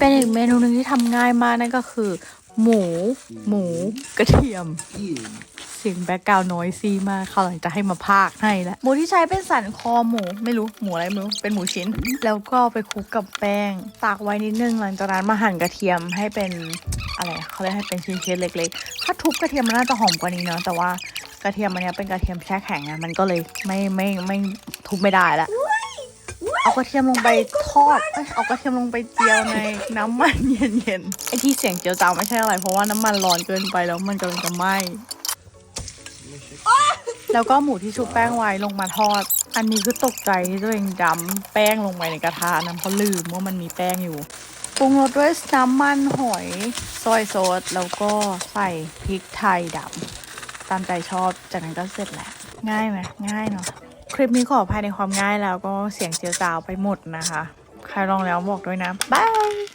เป็นอีกเมนูหนึ่งที่ทำง่ายมากนั่นก็คือ หมู หมูกระเทียม เสียงแบ็กกราวน้อยซีมากเขาหลังจะให้มาพากให้แล้วหมูที่ใช้เป็นสันคอหมูไม่รู้หมูอะไรไม่รู้เป็นหมูชิ้น แล้วก็ไปคลุกกับแป้ง ตากไว้นิดนึงหลังจากนั้นมาหั่นกระเทียมให้เป็นอะไรเขาเรียกให้เป็นชิ้นๆเล็กๆ ถ้าทุบกระเทียมมันน่าจะหอมกว่านี้เนาะแต่ว่ากระเทียมอันนี้เป็นกระเทียมแช่แข็งอะมันก็เลยไม่ไม่ไม่ทุบไม่ได้ละ เอากระเทียมลงไปทอดเอ้ยเอากระเทียมลงไปเจียวในน้ำมันเย็นๆ ไอที่เสียงเจียวจาวไม่ใช่อะไร เพราะว่าน้ำมันร้อนเกินไปแล้วมันกำลังจะไหม้ แล้วก็หมูที่ชุบแป้งไว้ลงมาทอด อันนี้คือตกใจที่ตัวเองดำแป้งลงไปในกระทะนะเพราะลืมว่ามันมีแป้งอยู่ ปรุงรสด้วยน้ำมันหอยซอยโซสแล้วก็ใส่พริกไทยดำตามใจชอบ จากนั้นก็เสร็จแล้ว ง่ายไหมง่ายเนาะ คลิปนี้ขออภัยในความง่ายแล้วก็เสียงเจียวจาวไปหมดนะคะ ใครลองแล้วบอกด้วยนะบาย